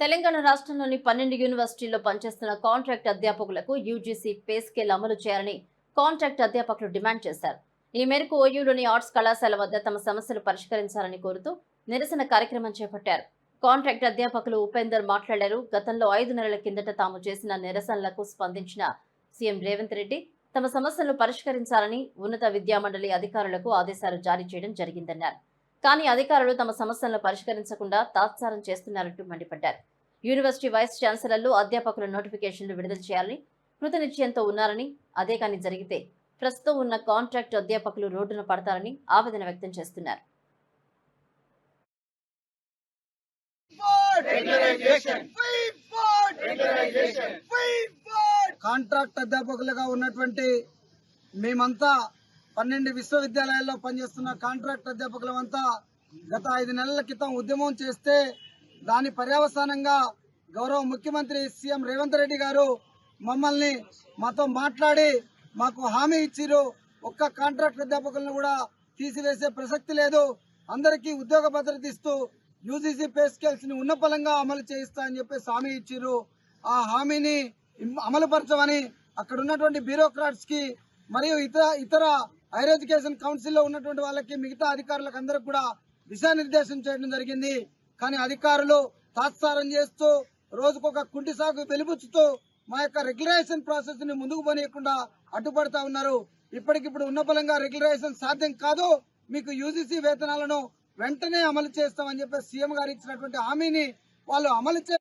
తెలంగాణ రాష్ట్రంలోని పన్నెండు యూనివర్సిటీల్లో పనిచేస్తున్న కాంట్రాక్ట్ అధ్యాపకులకు యూజీసీ పే స్కేల్ అమలు చేయాలని కాంట్రాక్ట్ అధ్యాపకులు డిమాండ్ చేశారు. ఈ మేరకు ఓయూలోని ఆర్ట్స్ కళాశాల వద్ద తమ సమస్యలు పరిష్కరించాలని కోరుతూ నిరసన కార్యక్రమం చేపట్టారు. కాంట్రాక్ట్ అధ్యాపకులు ఉపేందర్ మాట్లాడారు. గతంలో ఐదు నెలల కిందట తాము చేసిన నిరసనలకు స్పందించిన సీఎం రేవంత్ రెడ్డి తమ సమస్యలను పరిష్కరించాలని ఉన్నత విద్యామండలి అధికారులకు ఆదేశాలు జారీ చేయడం జరిగిందన్నారు. కానీ అధికారులు తమ సమస్యలను పరిష్కరించకుండా తాత్సారం చేస్తున్నారంటూ మండిపడ్డారు. యూనివర్సిటీ వైస్ ఛాన్సలర్లు అధ్యాపకుల నోటిఫికేషన్లు విడుదల చేయాలని కృతనిశ్చయంతో ఉన్నారని అదే కానీ జరిగితే ప్రస్తుతం ఉన్న కాంట్రాక్ట్ అధ్యాపకులు రోడ్డున పడతారని ఆవేదన వ్యక్తం చేస్తున్నారు. కాంట్రాక్ట్ అధ్యాపకులుగా ఉన్నటువంటి మేమంతా పన్నెండు విశ్వవిద్యాలయాల్లో పనిచేస్తున్న కాంట్రాక్ట్ అధ్యాపకులమంతా గత ఐదు నెలల క్రితం ఉద్యమం చేస్తే దాని పర్యవసానంగా గౌరవ ముఖ్యమంత్రి సీఎం రేవంత్ రెడ్డి గారు మమ్మల్ని మాతో మాట్లాడి మాకు హామీ ఇచ్చిరు ఒక్క కాంట్రాక్ట్ అధ్యాపకులను కూడా తీసివేసే ప్రసక్తి లేదు. అందరికీ ఉద్యోగ భద్రత ఇస్తూ యూజీసీ పే స్కేల్స్ని ఉన్నపలంగా అమలు చేయిస్తా అని చెప్పేసి హామీ ఇచ్చిరు ఆ హామీని అమలుపరచమని అక్కడ ఉన్నటువంటి బ్యూరోక్రాట్స్కి మరియు ఇతర ఇతర హైర్ ఎడ్యుకేషన్ కౌన్సిల్లో ఉన్నటువంటి వాళ్ళకి మిగతా అధికారులకు అందరికి కూడా దిశానిర్దేశం చేయడం జరిగింది. కానీ అధికారులు తాత్సారం చేస్తూ రోజుకొక కుంటి సాగు వెలుపుచ్చుతూ మా యొక్క రెగ్యులేషన్ ప్రాసెస్ని ముందుకు పోనీయకుండా అడ్డుపడతా ఉన్నారు. ఇప్పటికిప్పుడు ఉన్న బలంగా రెగ్యులేషన్ సాధ్యం కాదు. మీకు యూజీసీ వేతనాలను వెంటనే అమలు చేస్తామని చెప్పి సీఎం గారు ఇచ్చినటువంటి హామీని వాళ్ళు అమలు చే